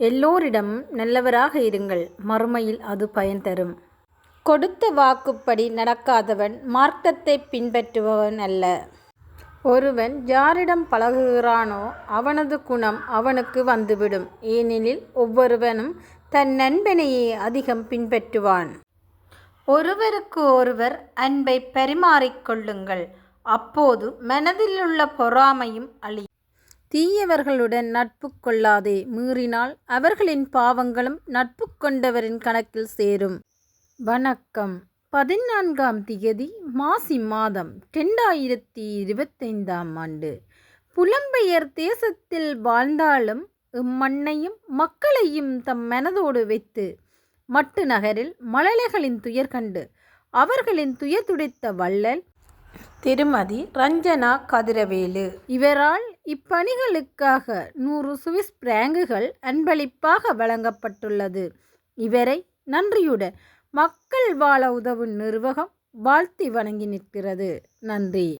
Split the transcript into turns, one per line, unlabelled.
எல்லோரிடம் நல்லவராக இருங்கள் மறுமையில் அது பயன் தரும். கொடுத்த வாக்குப்படி நடக்காதவன் மார்க்கத்தை பின்பற்றுபவன் அல்ல. ஒருவன் யாரிடம் பழகுகிறானோ அவனது குணம் அவனுக்கு வந்துவிடும். ஏனெனில் ஒவ்வொருவனும் தன் நண்பனையே அதிகம் பின்பற்றுவான். ஒருவருக்கு ஒருவர் அன்பை பரிமாறிக்கொள்ளுங்கள் அப்போது மனதிலுள்ள பொறாமையும் அழி தீயவர்களுடன் நட்பு கொள்ளாதே மீறினால் அவர்களின் பாவங்களும் நட்பு கொண்டவரின் கணக்கில் சேரும். வணக்கம். பதினான்காம் திகதி மாசி மாதம் ரெண்டாயிரத்தி இருபத்தைந்தாம் ஆண்டு. புலம்பெயர் தேசத்தில் வாழ்ந்தாலும் இம்மண்ணையும் மக்களையும் தம் மனதோடு வைத்து மட்டு நகரில் மழலைகளின் துயர் கண்டு அவர்களின் துயர் துடைத்த வள்ளல் திருமதி ரஞ்சனா கதிரவேலு. இவரால் இப்பணிகளுக்காக நூறு சுவிஸ் பிராங்குகள் அன்பளிப்பாக வழங்கப்பட்டுள்ளது. இவரை நன்றியுடன் மக்கள் வாழ உதவும் நிர்வாகம் வாழ்த்தி வணங்கி நிற்கிறது. நன்றி.